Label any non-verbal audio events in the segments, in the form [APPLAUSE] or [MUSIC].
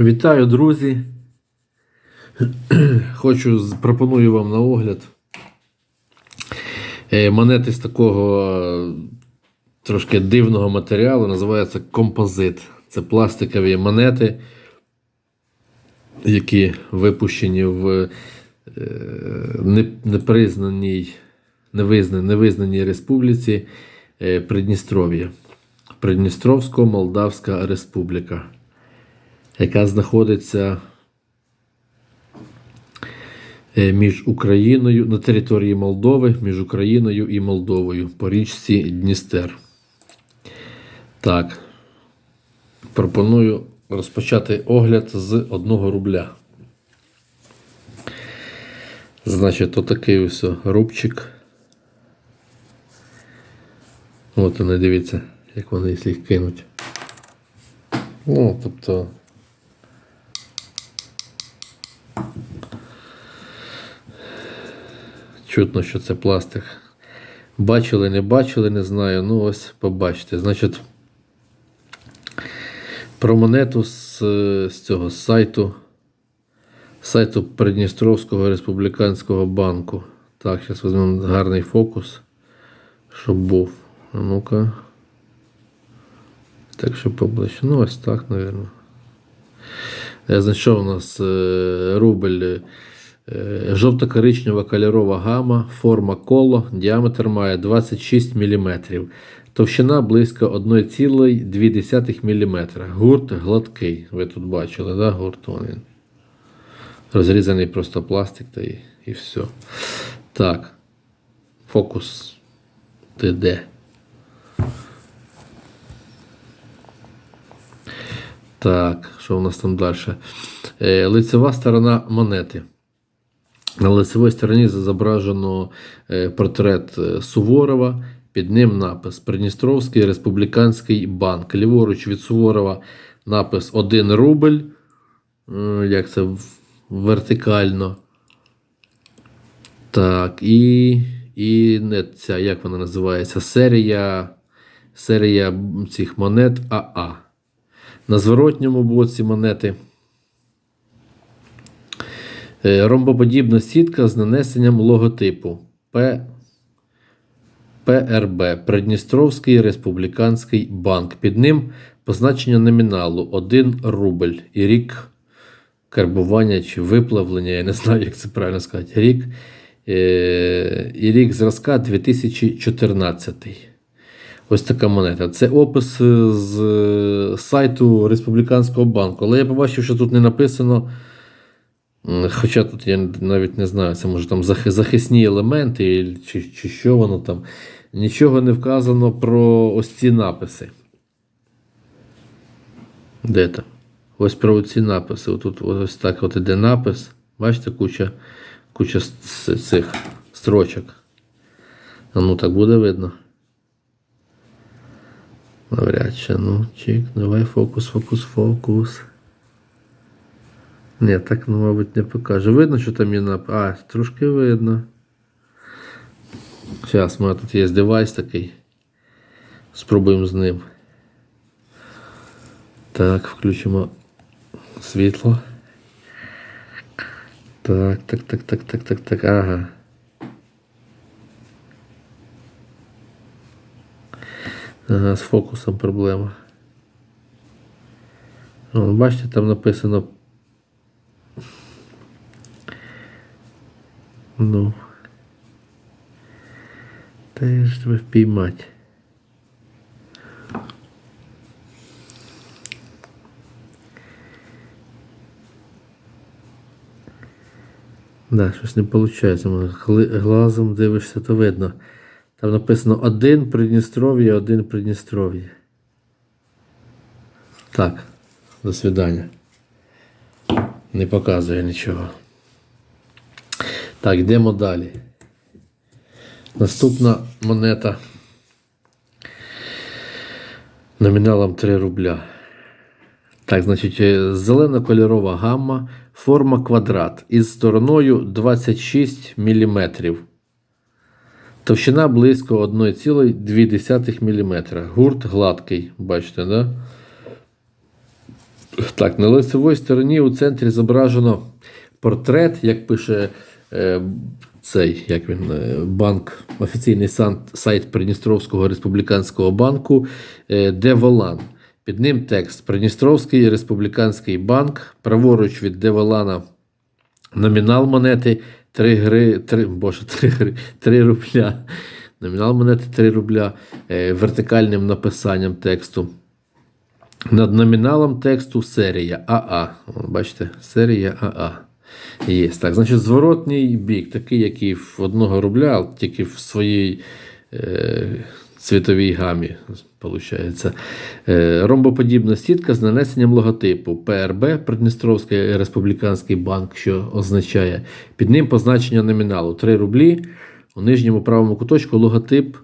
Вітаю, друзі. [CLEARS THROAT] Хочу пропоную вам на огляд е, монети з такого е, трошки дивного матеріалу, називається композит. Це пластикові монети, які випущені в е, непризнаній, невизнаній, республіці Придністров'я. Придністровсько-Молдавська Республіка яка знаходиться е, між Україною на території Молдови, між Україною і Молдовою по річці Дністер. Так. Пропоную розпочати огляд з 1 рубля. Значить, отакий ось рубчик. От вони, дивіться, як вони їх кинуть. Ну, тобто. Чутно, що це пластик. Бачили, не бачили, не знаю. Ну, ось побачите. Значить, про монету з, з цього з сайту. Сайту Придністровського республіканського банку. Так, зараз візьмемо гарний фокус, щоб був. А ну-ка. Так, щоб поближче. Ну, ось так, мабуть. Я знайшов у нас е, рубль. Е, Жовто-коричнева кольорова гама, форма коло, діаметр має 26 мм. Товщина близько 1,2 мм. Гурт гладкий. Ви тут бачили, да? гурт він. Розрізаний просто пластик та і, і все. Так. Фокус. Ти де? Так, що у нас там далі? Е, лицева сторона монети. На лицевій стороні зображено е, портрет е, Суворова. Під ним напис Придністровський республіканський банк. Ліворуч від Суворова напис 1 рубль. Е, Як це вертикально. Так, і, і не ця, як вона називається? Серія, серія цих монет АА. На зворотньому боці монети ромбоподібна сітка з нанесенням логотипу П. ПРБ Придністровський республіканський банк. Під ним позначення номіналу 1 рубль і рік карбування чи виплавлення, я не знаю, як це правильно сказати. Рік, е, і рік зразка 2014. Ось така монета. Це опис е, з е, сайту Республіканського банку. Але я побачив, що тут не написано. Хоча тут я навіть не знаю, це може там захисні елементи чи, чи що воно там. Нічого не вказано про ось ці написи. Де там? Ось про ці написи. Отут ось так от іде напис. Бачите, куча, куча цих строчок. А ну так буде видно. Навряд чи, ну, чик, давай фокус, фокус, фокус. Ні, так, ну, мабуть, не покаже. Видно, що там є нап... А, трошки видно. Зараз, у мене тут є девайс такий. Спробуємо з ним. Так, включимо світло. Так, так, так, так, так, так, так. Ага. Ага, з фокусом проблема. О, бачите, там написано. Ну. Теж тебе впіймати. Да, щось не виходить. Глазом дивишся, то видно. Там написано один Придністров'я, один Придністров'я. Так, до свидання. Не показує нічого. Так, йдемо далі. Наступна монета номіналом 3 рубля. Так, значить, е, зелено-кольорова гамма, форма квадрат із стороною 26 мм. Товщина близько 1,2 мм. Гурт гладкий, бачите, да? Так, на лицевій стороні у центрі зображено портрет, як пише е, цей як він, е, банк, офіційний сайт Придністровського республіканського банку е, Деволан. Під ним текст Придністровський республіканський банк. Праворуч від Деволана номінал монети 3 гри, 3, боже, [LAUGHS] 3, гри, 3 рубля. Номінал монети 3 рубля е, вертикальним написанням тексту. Над номіналом тексту серія АА. Бачите, серія АА. Є. Так, значить, зворотній бік, такий, як і в одного рубля, тільки в своїй е, цвітовій гамі. Виходить. Е, ромбоподібна сітка з нанесенням логотипу ПРБ Придністровський республіканський банк, що означає під ним позначення номіналу 3 рублі. У нижньому правому куточку логотип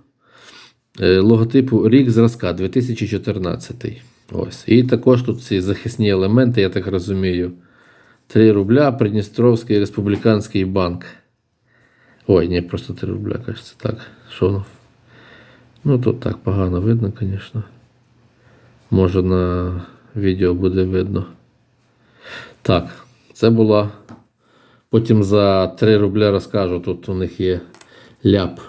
е, логотипу рік зразка 2014. Ось. І також тут ці захисні елементи, я так розумію. 3 рубля Придністровський республіканський банк. Ой, ні, просто 3 рубля, кажеться. Так, що? Ну, тут так погано видно, звісно. Може на відео буде видно. Так, це була. Потім за 3 рубля розкажу, тут у них є ляп.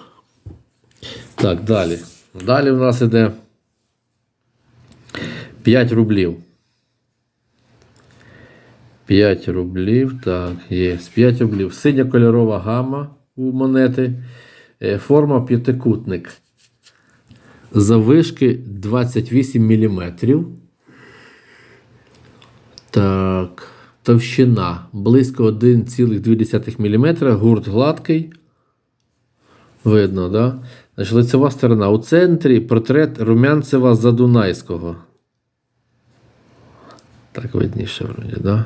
Так, далі. Далі в нас іде 5 рублів. 5 рублів. Так, є. 5 рублів. Синя кольорова гама у монети. Е, Форма п'ятикутник. Завишки 28 мм. Так. Товщина близько 1,2 мм. Гурт гладкий. Видно, да? Значить, лицева сторона. У центрі портрет Румянцева Задунайського. Так, видніше, вроді, да?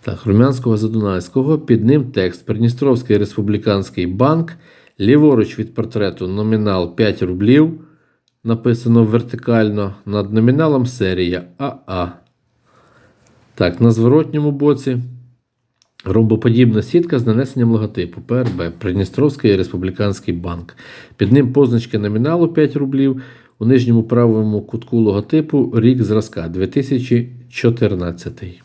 Так, Румянського Задунайського. Під ним текст Придністровський республіканський банк. Ліворуч від портрету номінал 5 рублів. Написано вертикально. Над номіналом серія АА. Так, на зворотньому боці ромбоподібна сітка з нанесенням логотипу ПРБ Придністровський республіканський банк. Під ним позначки номіналу 5 рублів. У нижньому правому кутку логотипу рік зразка 2014.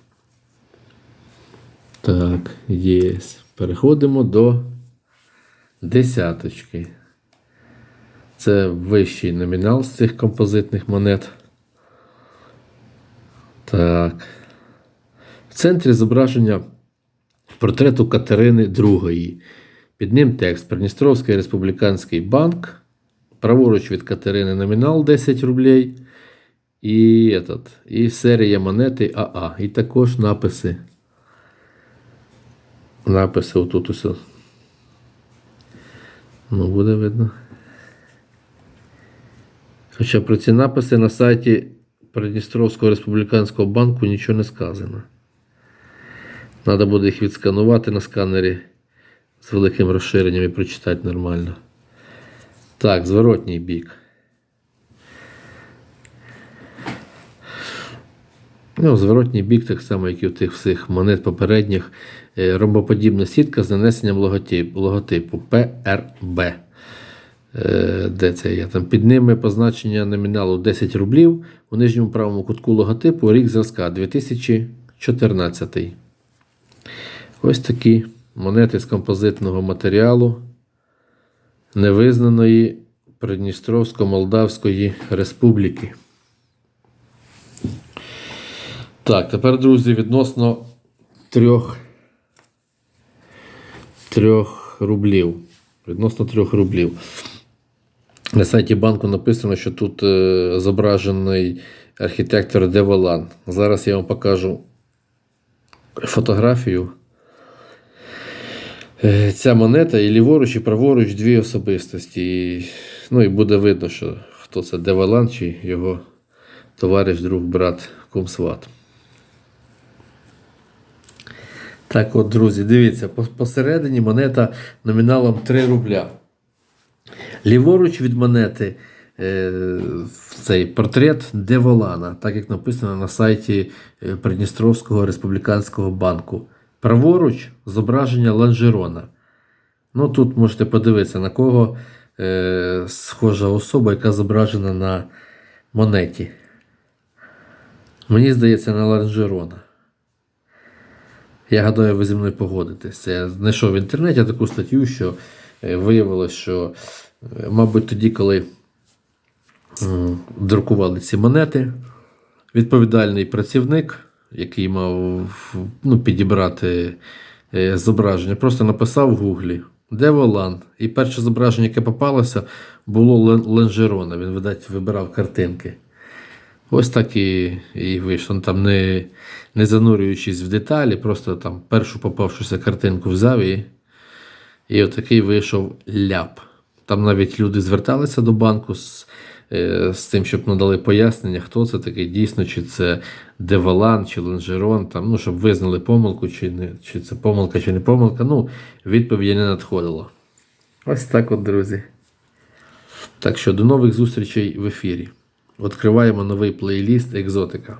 Так, є. Переходимо до десяточки. Це вищий номінал з цих композитних монет. Так. В центрі зображення портрету Катерини II. Під ним текст Придністровський республіканський банк. Праворуч від Катерини номінал 10 рублей. І, этот, і серія монети АА. І також написи. Написи отут усе. Ну, буде видно. Хоча про ці написи на сайті Придністровського республіканського банку нічого не сказано. Треба буде їх відсканувати на сканері з великим розширенням і прочитати нормально. Так, зворотній бік. Ну, зворотній бік, так само, як і у тих всіх монет попередніх, е, ромбоподібна сітка з нанесенням логотипу, логотипу ПРБ. Е, Де це є? Там під ними позначення номіналу 10 рублів. У нижньому правому кутку логотипу рік зразка 2014. Ось такі монети з композитного матеріалу невизнаної Придністровсько-Молдавської Республіки. Так, тепер, друзі, відносно трьох, трьох рублів. Відносно трьох рублів. На сайті банку написано, що тут е, зображений архітектор Деволан. Зараз я вам покажу фотографію. Е, Ця монета і ліворуч, і праворуч дві особистості. І, ну і буде видно, що хто це Деволан чи його товариш, друг, брат, кумсват. Так от, друзі, дивіться, посередині монета номіналом 3 рубля. Ліворуч від монети е, цей портрет Деволана, так як написано на сайті е, Придністровського республіканського банку. Праворуч зображення Ланжерона. Ну, тут можете подивитися, на кого е, схожа особа, яка зображена на монеті. Мені здається, на Ланжерона. Я гадаю, ви зі мною погодитесь. Я знайшов в інтернеті таку статтю, що е, виявилось, що, е, мабуть, тоді, коли друкували ці монети, відповідальний працівник, який мав ну, підібрати е, зображення, просто написав в гуглі, де Волан. І перше зображення, яке попалося, було Ленжерона. Він, видать, вибирав картинки. Ось так і, і вийшло. Ну, Там не, не занурюючись в деталі, просто там першу попавшуся картинку взяв і, і отакий вийшов ляп. Там навіть люди зверталися до банку з, з тим, щоб надали пояснення, хто це такий дійсно, чи це Девалан, чи Ланжерон, там, ну, щоб визнали помилку, чи, не, чи це помилка, чи не помилка. Ну, відповіді не надходило. Ось так от, друзі. Так що до нових зустрічей в ефірі. Відкриваємо новий плейліст Екзотика.